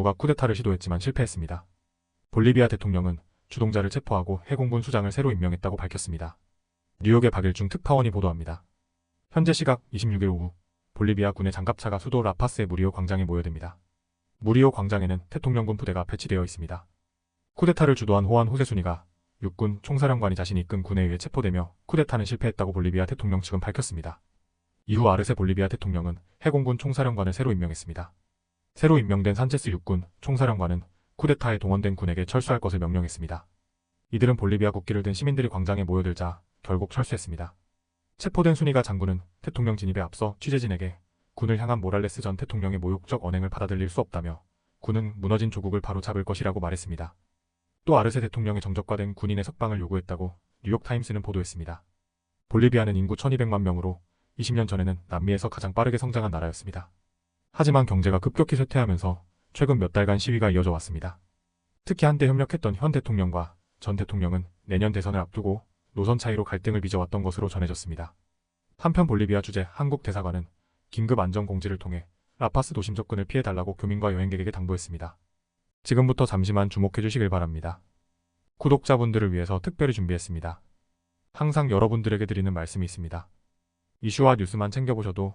정부가 쿠데타를 시도했지만 실패했습니다. 볼리비아 대통령은 주동자를 체포하고 해공군 수장을 새로 임명했다고 밝혔습니다. 뉴욕의 박일중 특파원이 보도합니다. 현재 시각 26일 오후 볼리비아 군의 장갑차가 수도 라파스의 무리오 광장에 모여듭니다. 무리오 광장에는 대통령군 부대가 배치되어 있습니다. 쿠데타를 주도한 호안 호세순이가 육군 총사령관이 자신이 이끈 군에 의해 체포되며 쿠데타는 실패했다고 볼리비아 대통령 측은 밝혔습니다. 이후 아르세 볼리비아 대통령은 해공군 총사령관을 새로 임명했습니다. 새로 임명된 산체스 육군 총사령관은 쿠데타에 동원된 군에게 철수할 것을 명령했습니다. 이들은 볼리비아 국기를 든 시민들이 광장에 모여들자 결국 철수했습니다. 체포된 순이가 장군은 대통령 진입에 앞서 취재진에게 군을 향한 모랄레스 전 대통령의 모욕적 언행을 받아들일 수 없다며 군은 무너진 조국을 바로 잡을 것이라고 말했습니다. 또 아르세 대통령의 정적화된 군인의 석방을 요구했다고 뉴욕타임스는 보도했습니다. 볼리비아는 인구 1200만 명으로 20년 전에는 남미에서 가장 빠르게 성장한 나라였습니다. 하지만 경제가 급격히 쇠퇴하면서 최근 몇 달간 시위가 이어져 왔습니다. 특히 한때 협력했던 현 대통령과 전 대통령은 내년 대선을 앞두고 노선 차이로 갈등을 빚어왔던 것으로 전해졌습니다. 한편 볼리비아 주재 한국 대사관은 긴급 안전 공지를 통해 라파스 도심 접근을 피해달라고 교민과 여행객에게 당부했습니다. 지금부터 잠시만 주목해 주시길 바랍니다. 구독자분들을 위해서 특별히 준비했습니다. 항상 여러분들에게 드리는 말씀이 있습니다. 이슈와 뉴스만 챙겨보셔도